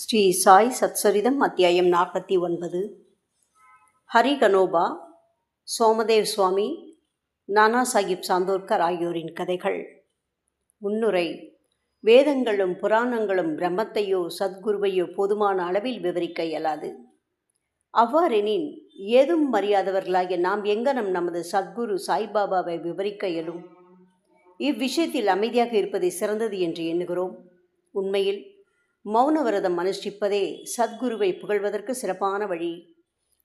ஸ்ரீ சாய் சத்சரிதம் அத்தியாயம் நாற்பத்தி ஒன்பது. ஹரி கனோபா சோமதேவ் சுவாமி நானா சாஹிப் சாந்தோர்கர் ஆகியோரின் கதைகள். முன்னுரை வேதங்களும் புராணங்களும் பிரம்மத்தையோ சத்குருவையோ போதுமான அளவில் விவரிக்க இயலாது. அவ்வாறெனின் ஏதும் அறியாதவர்களாகிய நாம் எங்கனம் நமது சத்குரு சாய்பாபாவை விவரிக்க இயலும்? இவ்விஷயத்தில் அமைதியாக இருப்பதை சிறந்தது என்று எண்ணுகிறோம். உண்மையில் மௌன விரதம் அனுஷ்டிப்பதே சத்குருவை புகழ்வதற்கு சிறப்பான வழி.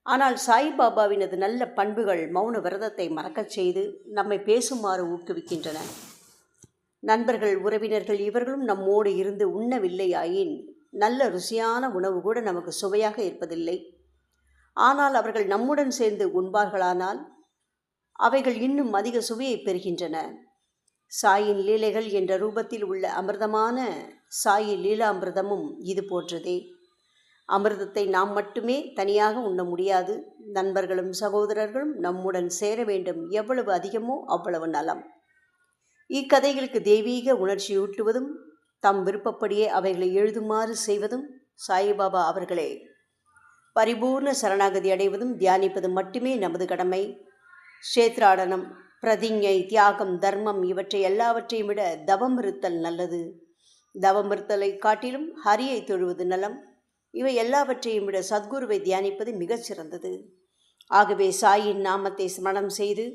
ஆனால் சாய்பாபாவினது நல்ல பண்புகள் மௌன விரதத்தை மறக்கச் செய்து நம்மை பேசுமாறு ஊக்குவிக்கின்றன. நண்பர்கள் உறவினர்கள் இவர்களும் நம்மோடு இருந்து உண்ணவில்லையாயின் நல்ல ருசியான உணவு கூட நமக்கு சுவையாக இருப்பதில்லை. ஆனால் அவர்கள் நம்முடன் சேர்ந்து உண்பார்களானால் அவைகள் இன்னும் அதிக சுவையை பெறுகின்றன. சாயின் லீலைகள் என்ற ரூபத்தில் உள்ள அமிர்தமான சாயி லீலாமிர்தமும் இது போன்றதே. அமிர்தத்தை நாம் மட்டுமே தனியாக உண்ண முடியாது. நண்பர்களும் சகோதரர்களும் நம்முடன் சேர வேண்டும். எவ்வளவு அதிகமோ அவ்வளவு நலம். இக்கதைகளுக்கு தெய்வீக உணர்ச்சியூட்டுவதும் தம் விருப்பப்படியே அவைகளை எழுதுமாறு செய்வதும் சாயிபாபா அவர்களே. பரிபூர்ண சரணாகதி அடைவதும் தியானிப்பதும் மட்டுமே நமது கடமை. க்ஷேத்ராடனம் பிரதிஞ்ஞை தியாகம் தர்மம் இவற்றை எல்லாவற்றையும் விட தவம் இருத்தல் நல்லது. தவமிருத்தலை காட்டிலும் ஹரியை தொழுவது நலம். இவை எல்லாவற்றையும் விட சத்குருவை தியானிப்பது மிகச் சிறந்தது. ஆகவே சாயின் நாமத்தை ஸ்மரணம் செய்து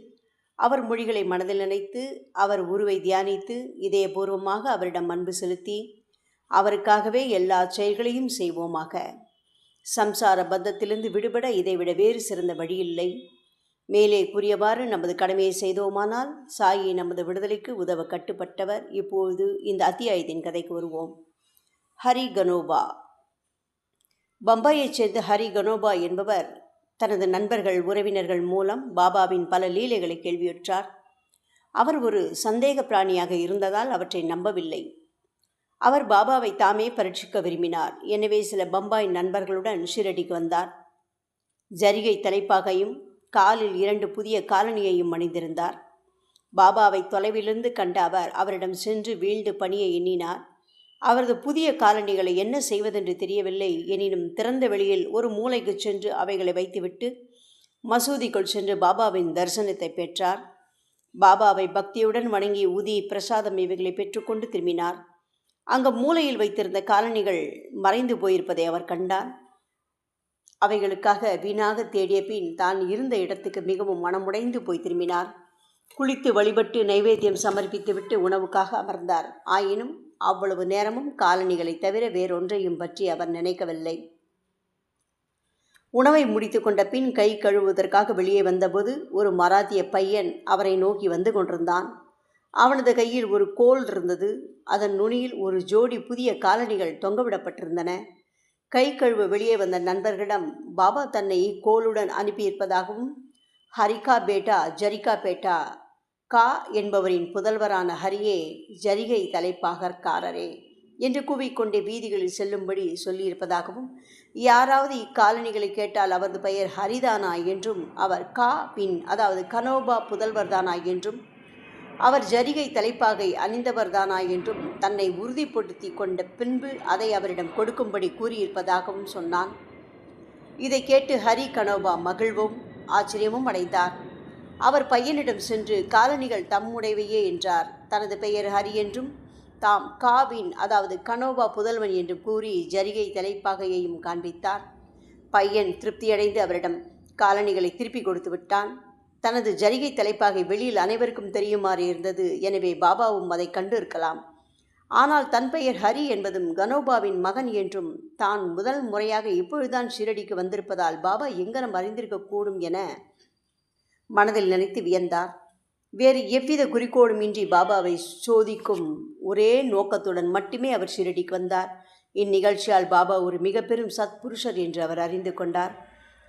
அவர் மொழிகளை மனதில் நினைத்து அவர் உருவை தியானித்து இதயபூர்வமாக அவரிடம் அன்பு செலுத்தி அவருக்காகவே எல்லா செயல்களையும் செய்வோமாக. சம்சார பந்தத்திலிருந்து விடுபட இதைவிட வேறு சிறந்த வழியில்லை. மேலே கூறியவாறு நமது கடமையை செய்தோமானால் சாயி நமது விடுதலைக்கு உதவ கட்டுப்பட்டவர். இப்பொழுது இந்த அத்தியாயத்தின் கதைக்கு வருவோம் ஹரி கனோபா பம்பாயைச் சேர்ந்த ஹரி கனோபா என்பவர் தனது நண்பர்கள் உறவினர்கள் மூலம் பாபாவின் பல லீலைகளை கேள்வியுற்றார். அவர் ஒரு சந்தேக பிராணியாக இருந்ததால் அவற்றை நம்பவில்லை. அவர் பாபாவை தாமே பரீட்சிக்க விரும்பினார். எனவே சில பம்பாய் நண்பர்களுடன் ஷிரடிக்கு வந்தார். ஜரிகை தலைப்பாகையும் காலில் இரண்டு புதிய காலணியையும் அணிந்திருந்தார். பாபாவை தொலைவிலிருந்து கண்ட அவர் அவரிடம் சென்று வீழ்ந்து பணியை எண்ணினார். அவரது புதிய காலணிகளை என்ன செய்வதென்று தெரியவில்லை. எனினும் திறந்த வெளியில் ஒரு மூளைக்கு சென்று அவைகளை வைத்துவிட்டு மசூதிக்குள் சென்று பாபாவின் தரிசனத்தை பெற்றார். பாபாவை பக்தியுடன் வணங்கி ஊதி பிரசாதம் இவைகளை பெற்றுக்கொண்டு திரும்பினார். அங்கு மூலையில் வைத்திருந்த காலணிகள் மறைந்து போயிருப்பதை அவர் கண்டார். அவைகளுக்காக வீணாக தேடிய பின் தான் இருந்த இடத்துக்கு மிகவும் மனமுடைந்து போய் திரும்பினார். குளித்து வழிபட்டு நைவேத்தியம் சமர்ப்பித்துவிட்டு உணவுக்காக அமர்ந்தார். ஆயினும் அவ்வளவு நேரமும் காலணிகளை தவிர வேறொன்றையும் பற்றி அவர் நினைக்கவில்லை. உணவை முடித்து கொண்ட பின் கை கழுவுவதற்காக வெளியே வந்தபோது ஒரு மராத்திய பையன் அவரை நோக்கி வந்து கொண்டிருந்தான். அவனது கையில் ஒரு கோல் இருந்தது. அதன் நுனியில் ஒரு ஜோடி புதிய காலணிகள் தொங்கவிடப்பட்டிருந்தன. கை கழுவ வெளியே வந்த நண்பர்களிடம் பாபா தன்னை கோலுடன் அனுப்பியிருப்பதாகவும் ஹரிகா பேட்டா ஜரிகா பேட்டா கா என்பவரின் புதல்வரான ஹரியே ஜரிகை தலைப்பாகற்காரரே என்று கூவிக்கொண்டே வீதிகளில் செல்லும்படி சொல்லியிருப்பதாகவும் யாராவது இக்காலணிகளை கேட்டால் அவரது பெயர் ஹரிதானா என்றும் அவர் கா பின் அதாவது கனோபா புதல்வர்தானா என்றும் அவர் ஜரிகை தலைப்பாகை அணிந்தவர்தானா என்றும் தன்னை உறுதிப்படுத்தி கொண்ட பின்பு அதை அவரிடம் கொடுக்கும்படி கூறியிருப்பதாகவும் சொன்னான். இதை கேட்டு ஹரி கனோபா மகிழ்வும் ஆச்சரியமும் அடைந்தார். அவர் பையனிடம் சென்று காலணிகள் தம்முடையவையே என்றார். தனது பெயர் ஹரி என்றும் தாம் காவின் அதாவது கனோபா புதல்வன் என்று கூறி ஜரிகை தலைப்பாகையையும் காண்பித்தார். பையன் திருப்தியடைந்து அவரிடம் காலணிகளை திருப்பி கொடுத்து விட்டான். தனது ஜரிகை தலைப்பாகை வெளியில் அனைவருக்கும் தெரியுமாறு இருந்தது. எனவே பாபாவும் அதை கண்டு இருக்கலாம் ஆனால் தன் பெயர் ஹரி என்பதும் கனோபாவின் மகன் என்றும் தான் முதல் முறையாக இப்பொழுதுதான் ஷிரடிக்கு வந்திருப்பதால் பாபா எங்கனம் அறிந்திருக்கக்கூடும் என மனதில் நினைத்து வியந்தார். வேறு எவ்வித குறிக்கோளுமின்றி பாபாவை சோதிக்கும் ஒரே நோக்கத்துடன் மட்டுமே அவர் ஷிரடிக்கு வந்தார். இந்நிகழ்ச்சியால் பாபா ஒரு மிக பெரும் சத்புருஷர் என்று அவர் அறிந்து கொண்டார்.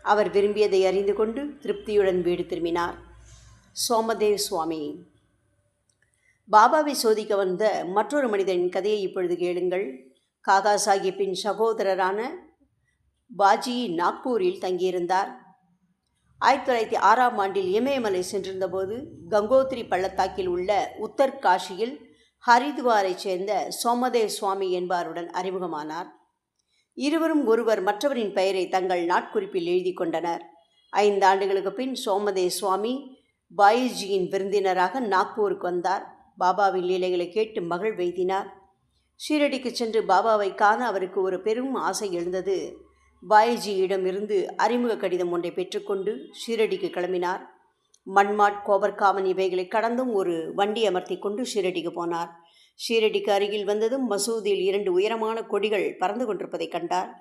அவர் விரும்பியதை அறிந்து கொண்டு திருப்தியுடன் வீடு திரும்பினார். சோமதேவ் சுவாமி. பாபாவை சோதிக்க வந்த மற்றொரு மனிதனின் கதையை இப்பொழுது கேளுங்கள். காகா சாஹிப்பின் சகோதரரான பாஜி நாக்பூரில் தங்கியிருந்தார். ஆயிரத்தி தொள்ளாயிரத்தி ஆறாம் ஆண்டில் இமயமலை சென்றிருந்தபோது கங்கோத்ரி பள்ளத்தாக்கில் உள்ள உத்தர் காஷியில் ஹரித்வாரைச் சேர்ந்த சோமதேவ் சுவாமி என்பாருடன் அறிமுகமானார். இருவரும் ஒருவர் மற்றவரின் பெயரை தங்கள் நாட்குறிப்பில் எழுதி கொண்டனர். ஐந்து ஆண்டுகளுக்கு பின் சோமதே சுவாமி பாயிஜியின் விருந்தினராக நாக்பூருக்கு வந்தார். பாபாவின் லீலைகளை கேட்டு மகள் வைத்தினார் ஷீரடிக்கு சென்று பாபாவை காண அவருக்கு ஒரு பெரும் ஆசை எழுந்தது. பாயிஜியிடம் இருந்து அறிமுக கடிதம் ஒன்றை பெற்றுக்கொண்டு ஷீரடிக்கு கிளம்பினார். மண்மாட் கோபர்காமன் இவைகளை கடந்தும் ஒரு வண்டி அமர்த்தி கொண்டு ஷீரடிக்கு போனார். ஷீரடிக்கு அருகில் வந்ததும் மசூதியில் இரண்டு உயரமான கொடிகள் பறந்து கொண்டிருப்பதை கண்டார்.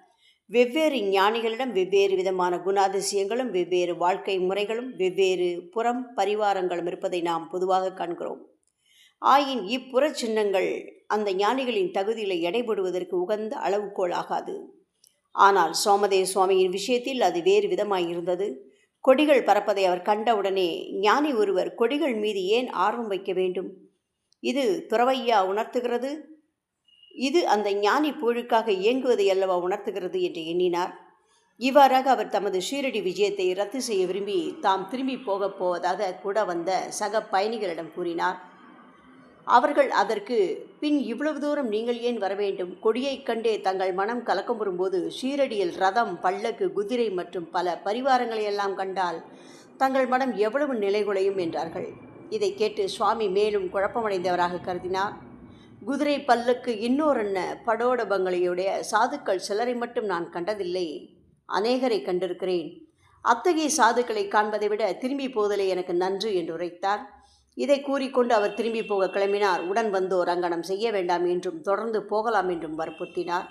வெவ்வேறு ஞானிகளிடம் வெவ்வேறு விதமான குணாதிசயங்களும் வெவ்வேறு வாழ்க்கை முறைகளும் வெவ்வேறு புறம் பரிவாரங்களும் இருப்பதை நாம் பொதுவாக காண்கிறோம். ஆயின் இப்புற சின்னங்கள் அந்த ஞானிகளின் தகுதிகளை எடைபடுவதற்கு உகந்த அளவுகோல் ஆகாது. ஆனால் சோமதேவ சுவாமியின் விஷயத்தில் அது வேறு விதமாயிருந்தது கொடிகள் பறப்பதை அவர் கண்டவுடனே ஞானி ஒருவர் கொடிகள் மீது ஏன் ஆர்வம் வைக்க வேண்டும்? இது துறவையா உணர்த்துகிறது? இது அந்த ஞானி புகழுக்காக இயங்குவதை அல்லவா உணர்த்துகிறது என்று எண்ணினார். இவ்வாறாக அவர் தமது ஷீரடி விஜயத்தை ரத்து செய்ய விரும்பி தாம் திரும்பி போகப் போவதாக கூட வந்த சக பயணிகளிடம் கூறினார். அவர்கள் அதற்கு பின் இவ்வளவு தூரம் நீங்கள் ஏன் வர வேண்டும்? கொடியைக் கண்டே தங்கள் மனம் கலக்கம் வரும்போது ஷீரடியில் ரதம் பல்லக்கு குதிரை மற்றும் பல பரிவாரங்களை எல்லாம் கண்டால் தங்கள் மனம் எவ்வளவு நிலைகுலையும் என்றார்கள். இதை கேட்டு சுவாமி மேலும் குழப்பமடைந்தவராக கருதினார். குதிரை பல்லுக்கு இன்னோரென்ன படோட பங்களையுடைய சாதுக்கள் சிலரை மட்டும் நான் கண்டதில்லை. அநேகரை கண்டிருக்கிறேன். அத்தகைய சாதுக்களை காண்பதை விட திரும்பி போதலே எனக்கு நன்று என்று உரைத்தார். இதை கூறிக்கொண்டு அவர் திரும்பி போக கிளம்பினார். உடன் வந்தோர் அங்கனம் செய்ய வேண்டாம் என்றும் தொடர்ந்து போகலாம் என்றும் வற்புறுத்தினார்.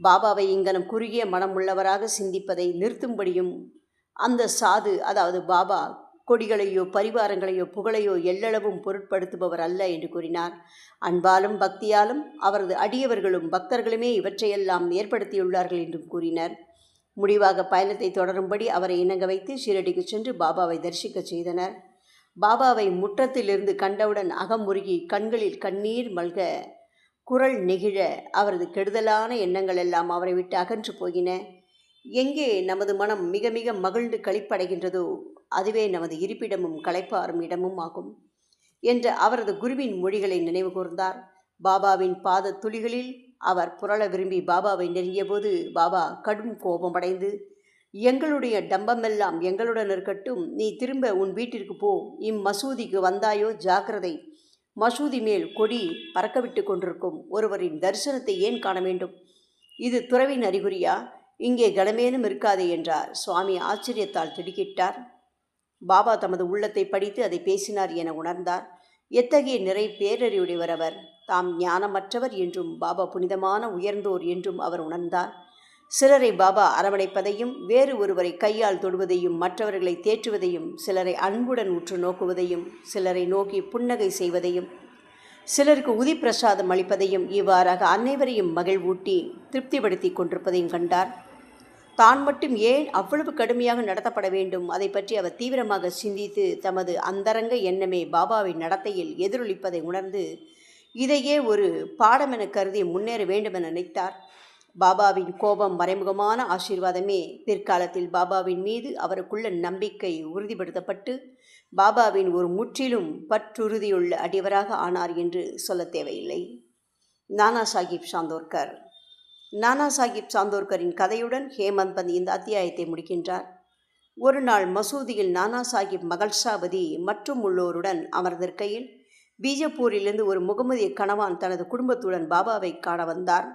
பாபாவை இங்கனம் குறுகிய மனம் உள்ளவராக சிந்திப்பதை நிறுத்தும்படியும் அந்த சாது அதாவது பாபா கொடிகளையோ பரிவாரங்களையோ புகழையோ எல்லளவும் பொருட்படுத்துபவர் அல்ல என்று கூறினார். அன்பாலும் பக்தியாலும் அவரது அடியவர்களும் பக்தர்களுமே இவற்றையெல்லாம் ஏற்படுத்தியுள்ளார்கள் என்றும் கூறினர். முடிவாக பயணத்தை தொடரும்படி அவரை இணங்க வைத்து ஷீரடிக்கு சென்று பாபாவை தரிசிக்கச் செய்தனர். பாபாவை முற்றத்திலிருந்து கண்டவுடன் அகமுருகி கண்களில் கண்ணீர் மல்க குரல் நெகிழ அவரது கெடுதலான எண்ணங்கள் எல்லாம் அவரை விட்டு அகன்று போகின எங்கே நமது மனம் மிக மிக மகிழ்ந்து களிப்படைகின்றதோ அதுவே நமது இருப்பிடமும் களைப்பாறும் இடமும் ஆகும் என்ற அவரது குருவின் மொழிகளை நினைவு கூர்ந்தார். பாபாவின் பாத துளிகளில் அவர் புரள விரும்பி பாபாவை நெருங்கியபோது பாபா கடும் கோபமடைந்து எங்களுடைய டம்பமெல்லாம் எங்களுடன் இருக்கட்டும் நீ திரும்ப உன் வீட்டிற்கு போ இம்மசூதிக்கு வந்தாயோ ஜாக்கிரதை. மசூதி மேல் கொடி பறக்கவிட்டு கொண்டிருக்கும் ஒருவரின் தரிசனத்தை ஏன் காண வேண்டும்? இது துறவின் அறிகுறியா? இங்கே கனமேனும் இருக்காதே என்றார். சுவாமி ஆச்சரியத்தால் திடுக்கிட்டார். பாபா தமது உள்ளத்தை படித்து அதை பேசினார் என உணர்ந்தார். எத்தகைய நிறை பேரறிவுடையவர் அவர்? தாம் ஞானமற்றவர் என்றும் பாபா புனிதமான உயர்ந்தோர் என்றும் அவர் உணர்ந்தார். சிலரை பாபா அரவணைப்பதையும் வேறு ஒருவரை கையால் தொடுவதையும் மற்றவர்களை தேற்றுவதையும் சிலரை அன்புடன் உற்று நோக்குவதையும் சிலரை நோக்கி புன்னகை செய்வதையும் சிலருக்கு உதி பிரசாதம் அளிப்பதையும் இவ்வாறாக அனைவரையும் மகிழ்வூட்டி திருப்திப்படுத்தி கொண்டிருப்பதையும் கண்டார். தான் மட்டும் ஏன் அவ்வளவு கடுமையாக நடத்தப்பட வேண்டும்? அதை பற்றி அவர் தீவிரமாக சிந்தித்து தமது அந்தரங்க எண்ணமே பாபாவின் நடத்தையில் எதிரொலிப்பதை உணர்ந்து இதையே ஒரு பாடம் என கருதி முன்னேற வேண்டுமென நினைத்தார். பாபாவின் கோபம் மறைமுகமான ஆசீர்வாதமே. பிற்காலத்தில் பாபாவின் மீது அவருக்குள்ள நம்பிக்கை உறுதிப்படுத்தப்பட்டு பாபாவின் ஒரு முற்றிலும் பற்றுறுதியுள்ள அடிவராக ஆனார் என்று சொல்ல தேவையில்லை. நானா சாஹிப் சாந்தோர்கர். நானா சாஹிப் சாந்தோர்கரின் கதையுடன் ஹேமந்த் பந்த் இந்த அத்தியாயத்தை முடிக்கின்றார். ஒரு நாள் மசூதியில் நானா சாஹிப் மகள்ஷாபதி மற்றும் உள்ளோருடன் அமர்ந்திருக்கையில் பீஜப்பூரிலிருந்து ஒரு முகமதிய கணவான் தனது குடும்பத்துடன் பாபாவை காண வந்தார்.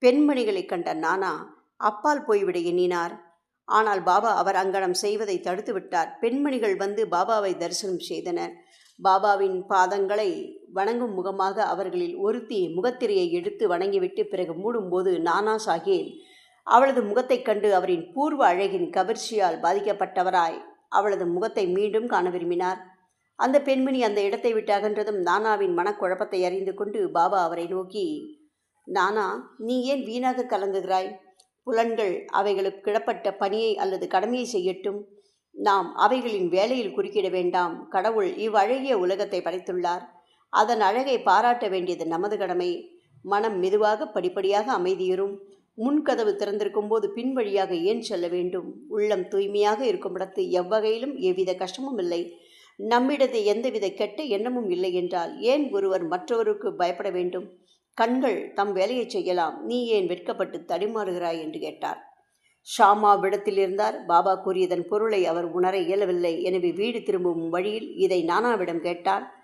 பெண்மணிகளை கண்ட நானா அப்பால் போய்விட எண்ணினார். ஆனால் பாபா அவர் அங்கனம் செய்வதை தடுத்துவிட்டார். பெண்மணிகள் வந்து பாபாவை தரிசனம் செய்தனர். பாபாவின் பாதங்களை வணங்கும் முகமாக அவர்களில் ஒருத்தி முகத்திரையை எடுத்து வணங்கிவிட்டு பிறகு மூடும்போது நானா சாஹேப் அவளது முகத்தைக் கண்டு அவரின் பூர்வ அழகின் கவர்ச்சியால் பாதிக்கப்பட்டவராய் அவளது முகத்தை மீண்டும் காண விரும்பினார். அந்த பெண்மணி அந்த இடத்தை விட்டு அகன்றதும் நானாவின் மனக்குழப்பத்தை அறிந்து கொண்டு பாபா அவரை நோக்கி நானா நீ ஏன் வீணாக கலங்குகிறாய்? புலன்கள் அவைகளுக்கு கிடப்பட்ட பணியை அல்லது கடமையை செய்யட்டும். நாம் அவைகளின் வேலையில் குறுக்கிட வேண்டாம். கடவுள் இவ்வழகிய உலகத்தை படைத்துள்ளார். அதன் அழகை பாராட்ட வேண்டியது நமது கடமை. மனம் மெதுவாக படிப்படியாக அமைதியுறும். முன்கதவு திறந்திருக்கும் போது பின் வழியாக ஏன் செல்ல வேண்டும்? உள்ளம் தூய்மையாக இருக்கும் இடத்து எவ்வகையிலும் எவ்வித கஷ்டமும் இல்லை. நம்மிடத்து எந்தவித கெட்ட எண்ணமும் இல்லை என்றால் ஏன் ஒருவர் மற்றவருக்கு பயப்பட வேண்டும்? கண்கள் தம் வேலையைச் செய்யலாம். நீ ஏன் வெட்கப்பட்டு தடுமாறுகிறாய்? என்று கேட்டார். ஷாமா விடத்தில் இருந்தார். பாபா கூறியதன் பொருளை அவர் உணர இயலவில்லை. எனவே வீடு திரும்பும் வழியில் இதை நானாவிடம் கேட்டார்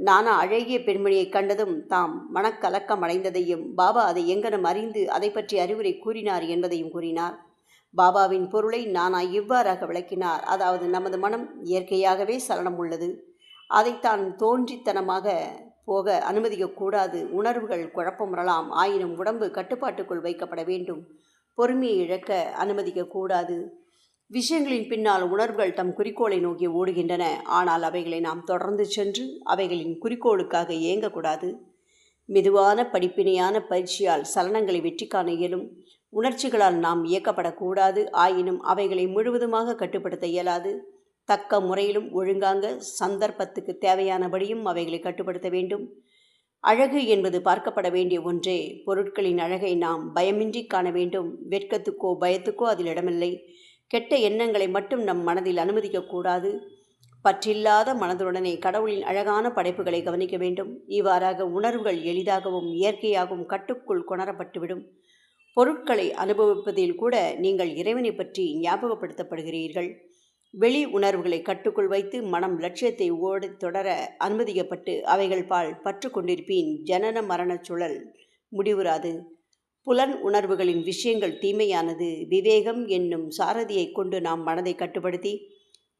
நானா அழகிய பெண்மணியைக் கண்டதும் தாம் மனக்கலக்கம் அடைந்ததையும் பாபா அதை எங்கனம் அறிந்து அதை பற்றி அறிவுரை கூறினார் என்பதையும் கூறினார். பாபாவின் பொருளை நானா இவ்வாறாக விளக்கினார். அதாவது நமது மனம் இயற்கையாகவே சலனம் உள்ளது. அதைத்தான் தோன்றித்தனமாக போக அனுமதிக்கக்கூடாது. உணர்வுகள் குழப்பமுறலாம் ஆயினும் உடம்பு கட்டுப்பாட்டுக்குள் வைக்கப்பட வேண்டும். பொறுமையை இழக்க அனுமதிக்கக்கூடாது விஷயங்களின் பின்னால் உணர்வுகள் தம் குறிக்கோளை நோக்கி ஓடுகின்றன. ஆனால் அவைகளை நாம் தொடர்ந்து சென்று அவைகளின் குறிக்கோளுக்காக இயங்கக்கூடாது. மெதுவான படிப்பினையான பயிற்சியால் சலனங்களை வெற்றி காண இயலும். உணர்ச்சிகளால் நாம் இயக்கப்படக்கூடாது. ஆயினும் அவைகளை முழுவதுமாக கட்டுப்படுத்த இயலாது. தக்க முறையிலும் ஒழுங்காங்க சந்தர்ப்பத்துக்கு தேவையானபடியும் அவைகளை கட்டுப்படுத்த வேண்டும். அழகு என்பது பார்க்கப்பட வேண்டிய ஒன்றே. பொருட்களின் அழகை நாம் பயமின்றி காண வேண்டும். வெட்கத்துக்கோ பயத்துக்கோ அதில் இடமில்லை. கெட்ட எண்ணங்களை மட்டும் நம் மனதில் அனுமதிக்கக்கூடாது பற்றில்லாத மனதுடனே கடவுளின் அழகான படைப்புகளை கவனிக்க வேண்டும். இவ்வாறாக உணர்வுகள் எளிதாகவும் இயற்கையாகவும் கட்டுக்குள் கொணரப்பட்டுவிடும். பொருட்களை அனுபவிப்பதில் கூட நீங்கள் இறைவனை பற்றி ஞாபகப்படுத்தப்படுகிறீர்கள். வெளி உணர்வுகளை கட்டுக்குள் வைத்து மனம் லட்சியத்தை ஓடி தொடர அனுமதிக்கப்பட்டு அவைகள் பால் பற்று கொண்டிருப்பின். ஜனன மரணச் சுழல் முடிவுறாது. புலன் உணர்வுகளின் விஷயங்கள் தீமையானது. விவேகம் என்னும் சாரதியை கொண்டு நாம் மனதை கட்டுப்படுத்தி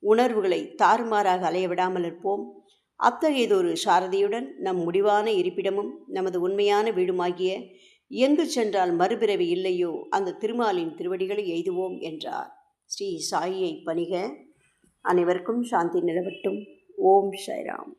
உணர்வுகளை தாறுமாறாக அலைய விடாமல் இருப்போம். அத்தகையதொரு சாரதியுடன் நம் முடிவான இருப்பிடமும் நமது உண்மையான வீடுமாகிய எங்கு சென்றால் மறுபிறவி இல்லையோ அந்த திருமாலின் திருவடிகளை எய்துவோம் என்றார். ஸ்ரீ சாயியை பணிக. அனைவருக்கும் சாந்தி நிலவட்டும். ஓம் ஸ்ரீராம்